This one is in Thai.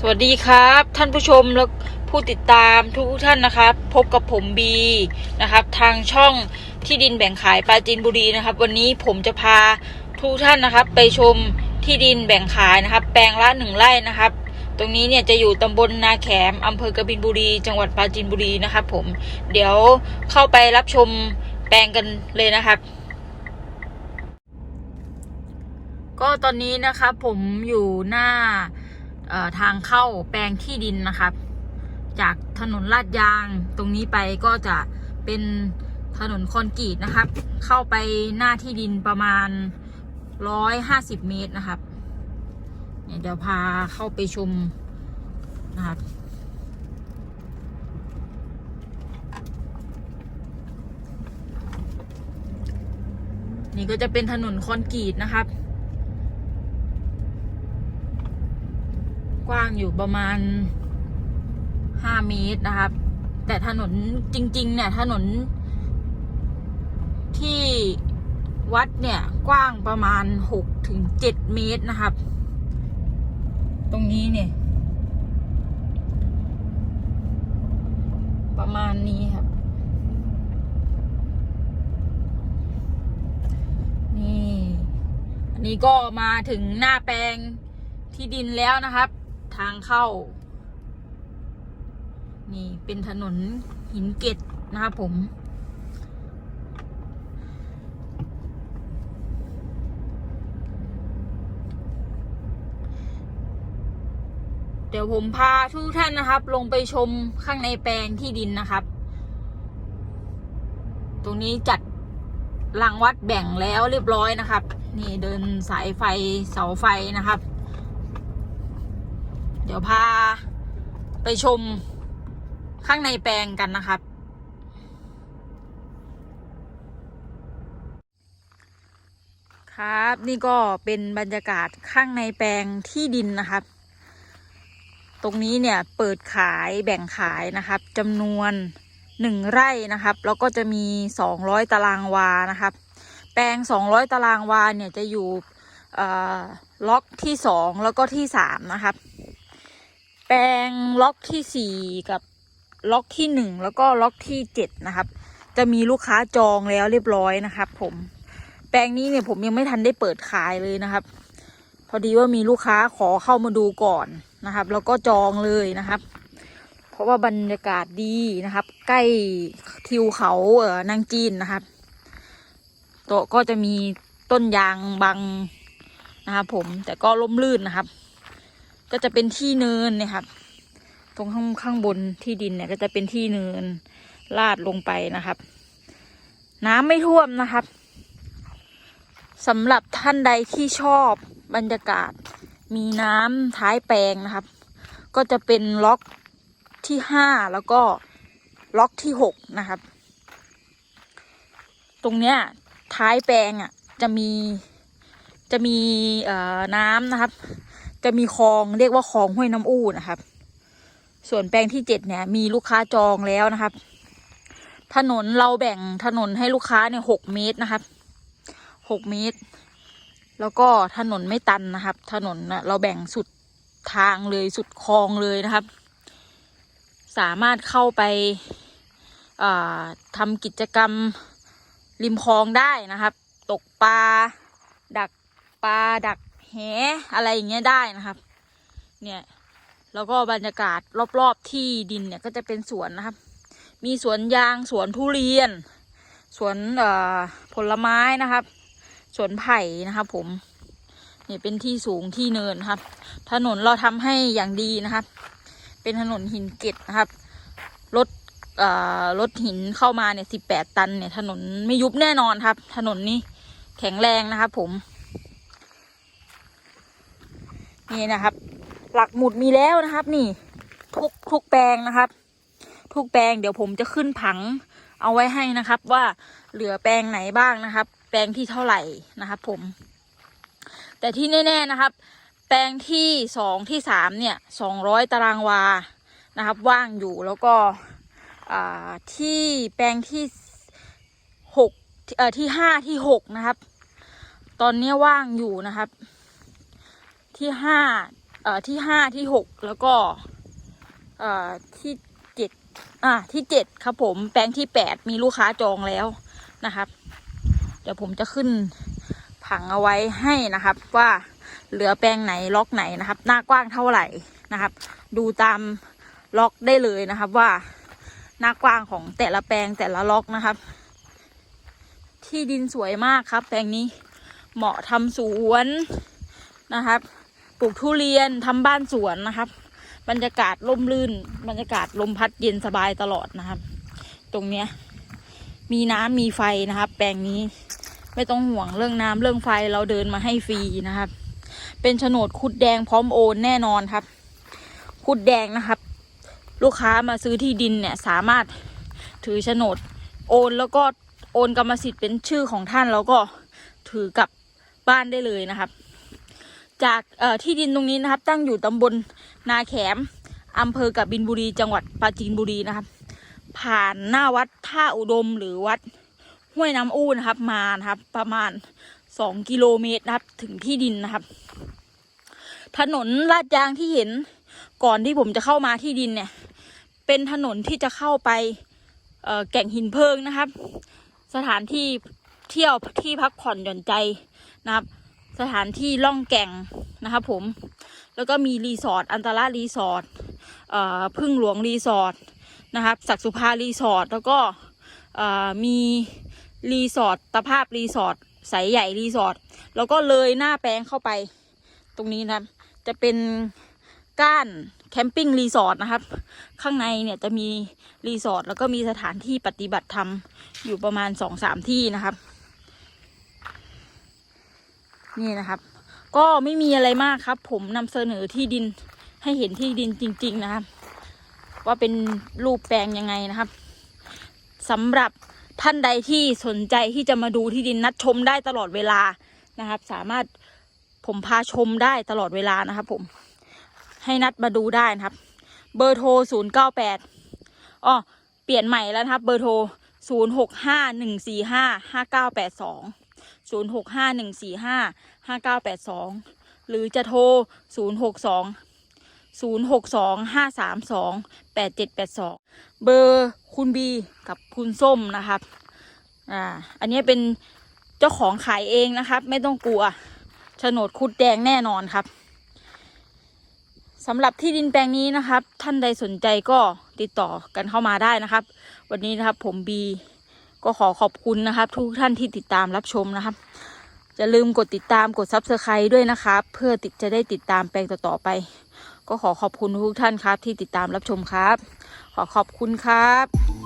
สวัสดีครับ ท่านผู้ชมและผู้ติดตามทุกท่านนะครับ พบกับผมบีนะครับ ทางช่องที่ดินแบ่งขายปราจีนบุรีนะครับ วันนี้ผมจะพาทุกท่านนะครับ ไปชมที่ดินแบ่งขายนะครับ แปลงละหนึ่งไร่นะครับ ตรงนี้เนี่ยจะอยู่ตำบลนาแขมอำเภอกบินบุรี จังหวัดปราจีนบุรีนะครับ ผมเดี๋ยวเข้าไปรับชมแปลงกันเลยนะครับก็ตอนนี้นะครับผมอยู่หน้า ทางเข้าแปลงที่ดินนะครับ จากถนนลาดยางตรงนี้ไปก็จะเป็นถนนคอนกรีตนะครับ เข้าไปหน้าที่ดินประมาณร้อยห้าสิบเมตรนะครับเนี่ยเดี๋ยวพาเข้าไปชมนะครับนี่ก็จะเป็นถนนคอนกรีตนะครับ กว้างอยู่ประมาณห้าเมตรนะครับ แต่ถนนจริง ๆ เนี่ย ถนน ที่วัดเนี่ย กว้างประมาณหกถึงเจ็ดเมตรนะครับ ตรงนี้เนี่ย ประมาณนี้ครับ นี่ อันนี้ก็มาถึงหน้าแปลงที่ดินแล้วนะครับ ทางเข้า นี่เป็นถนนหินเกตนะครับผม เดี๋ยวผมพาทุกท่านนะครับ ลงไปชมข้างในแปลงที่ดินนะครับ ตรงนี้จัดรังวัดแบ่งแล้วเรียบร้อยนะครับ นี่เดินสายไฟเสาไฟนะครับ เดี๋ยวพาไปชมข้างในแปลงกันนะครับ ครับนี่ก็เป็นบรรยากาศข้างในแปลงที่ดินนะครับ ตรงนี้เนี่ยเปิดขายแบ่งขายนะครับจำนวนหนึ่งไร่นะครับ แล้วก็จะมีสองร้อยตารางวานะครับ แปลงสองร้อยตารางวาเนี่ยจะอยู่ล็อกที่สองแล้วก็ที่สามนะครับ แปลงล็อกที่สี่กับล็อกที่หนึ่งแล้วก็ล็อกที่เจ็ดนะครับ จะมีลูกค้าจองแล้วเรียบร้อยนะครับ ผม แปลงนี้เนี่ยผมยังไม่ทันได้เปิดขายเลยนะครับ พอดีว่ามีลูกค้าขอเข้ามาดูก่อนนะครับ แล้วก็จองเลยนะครับ เพราะว่าบรรยากาศดีนะครับ ใกล้ทิวเขาเอ่อนางจีนนะครับโตะก็จะมีต้นยางบังนะครับผมแต่ก็ร่มรื่นนะครับ ก็จะเป็นที่เนินนี่ยครับ ตรงข้างข้างบนที่ดินเนี่ย ก็จะเป็นที่เนินลาดลงไปนะครับ น้ำไม่ท่วมนะครับสำหรับท่านใดที่ชอบบรรยากาศ มีน้ำท้ายแปลงนะครับ ก็จะเป็นล็อกที่ห้าแล้วก็ล็อกที่หกนะครับ ตรงเนี้ยท้ายแปลงอะจะมีจะมีเอ่อน้ำนะครับ จะมีคลองเรียกว่าคลองห้วยน้ำอู้นะครับ ส่วนแปลงที่เจ็ดเนี่ย มีลูกค้าจองแล้วนะครับ ถนนเราแบ่งถนนให้ลูกค้าเนี่ยหกเมตรนะครับหกเมตร แล้วก็ถนนไม่ตันนะครับ ถนนนะเราแบ่งสุดทางเลยสุดคลองเลยนะครับ สามารถเข้าไปอ่าทำกิจกรรมริมคลองได้นะครับ ตกปลาดักปลาดัก แหอะไรอย่างเงี้ยได้นะครับ เนี่ยแล้วก็บรรยากาศรอบๆที่ดินเนี่ยก็จะเป็นสวนนะครับ มีสวนยางสวนทุเรียน สวนผลไม้นะครับ สวนไผ่นะครับ ผมเนี่ยเป็นที่สูงที่เนินครับ ถนนเราทำให้อย่างดีนะครับ เป็นถนนหินเกล็ดนะครับรถรถหินเข้ามาเนี่ยสิบแปดตันเนี่ยถนนไม่ยุบแน่นอนครับ ถนนนี้แข็งแรงนะครับผม นี่นะครับ หลักหมุดมีแล้วนะครับ นี่ ทุกทุกแปลงนะครับ ทุกแปลงเดี๋ยวผมจะขึ้นผัง เอาไว้ให้นะครับ ว่าเหลือแปลงไหนบ้างนะครับ แปลงที่เท่าไหร่นะครับ ผม แต่ที่แน่ ๆนะครับ แปลงที่สองที่สามเนี่ยสองร้อยตารางวานะครับ ว่างอยู่แล้วก็ที่แปลงที่หกที่ห้าที่หกนะครับ ตอนนี้ว่างอยู่นะครับ ที่ห้าอ่อที่ห้าที่หกแล้วก็เอ่อที่เจ็ดอ่าที่เจ็ดครับผมแปลงที่แปดมีลูกค้าจองแล้วนะครับ เดี๋ยวผมจะขึ้นผังเอาไว้ให้นะครับ ว่าเหลือแปลงไหนล็อกไหนนะครับ หน้ากว้างเท่าไหร่นะครับ ดูตามล็อกได้เลยนะครับว่าหน้ากว้างของแต่ละแปลงแต่ละล็อกนะครับ ที่ดินสวยมากครับ แปลงนี้เหมาะทำสวนนะครับ ปลูกทุเรียนทำบ้านสวนนะครับ บรรยากาศร่มรื่น บรรยากาศลมพัดเย็นสบายตลอดนะครับ ตรงเนี้ย มีน้ำมีไฟนะครับ แปลงนี้ไม่ต้องห่วงเรื่องน้ำเรื่องไฟเราเดินมาให้ฟรีนะครับ เป็นโฉนดคุดแดงพร้อมโอนแน่นอนครับ คุดแดงนะครับ ลูกค้ามาซื้อที่ดินเนี่ยสามารถถือโฉนดโอนแล้วก็โอนกรรมสิทธิ์เป็นชื่อของท่านแล้วก็ถือกลับบ้านได้เลยนะครับ จากที่ดินตรงนี้นะครับ ตั้งอยู่ตำบลนาแขมอำเภอกบินบุรี จังหวัดปราจีนบุรีนะครับ ผ่านหน้าวัดท่าอุดมหรือวัดห้วยน้ำอู้นะครับ มานะครับ ประมาณสองกิโลเมตรนะครับ ถึงที่ดินนะครับ ถนนลาดยางที่เห็นก่อนที่ผมจะเข้ามาที่ดินเนี่ย เป็นถนนที่จะเข้าไปแก่งหินเพิงนะครับ สถานที่เที่ยวที่พักผ่อนหย่อนใจนะครับ สถานที่ล่องแก่งนะครับผม แล้วก็มีรีสอร์ทอันตรารีสอร์ทเอ่อพึ่งหลวงรีสอร์ทนะครับศักสุภารีสอร์ทแล้วก็เอ่อมีรีสอร์ทตะภาพรีสอร์ทสายใหญ่รีสอร์ทแล้วก็เลยหน้าแปลงเข้าไปตรงนี้นะครับจะเป็นก้านแคมปิ้งรีสอร์ทนะครับ ข้างในเนี่ยจะมีรีสอร์ทแล้วก็มีสถานที่ปฏิบัติธรรมอยู่ประมาณสองสามที่นะครับ นี่นะครับ ก็ไม่มีอะไรมากครับ ผมนำเสนอที่ดินให้เห็นที่ดินจริง ๆนะครับ ว่าเป็นรูปแปลงยังไงนะครับสำหรับท่านใดที่สนใจที่จะมาดูที่ดินนัดชมได้ตลอดเวลานะครับ สามารถผมพาชมได้ตลอดเวลานะครับ ผมให้นัดมาดูได้นะครับ เบอร์โทร0 9 8อ๋อเปลี่ยนใหม่แล้วนะครับ เบอร์โทร0 6 5 1 4 5 5 9 8 2 0 6 5 1 4 5 5 9 8 0651455982 หรือจะโทร 0 6 2 0 6 2 5 3 2 8 7 8 2 เบอร์คุณบีกับคุณส้มนะครับ อ่า อันนี้เป็นเจ้าของขายเองนะครับ ไม่ต้องกลัวโฉนดคุดแดงแน่นอนครับสำหรับที่ดินแปลงนี้นะครับ ท่านใดสนใจก็ติดต่อกันเข้ามาได้นะครับ วันนี้นะครับผมบี ก็ขอขอบคุณนะครับ ทุกท่านที่ติดตามรับชมนะครับอย่าลืมกดติดตามกดซับสไครต์ด้วยนะครับ เพื่อติดจะได้ติดตามแปลงต่อๆไป ก็ขอขอบคุณทุกท่านครับที่ติดตามรับชมครับ ขอขอบคุณครับ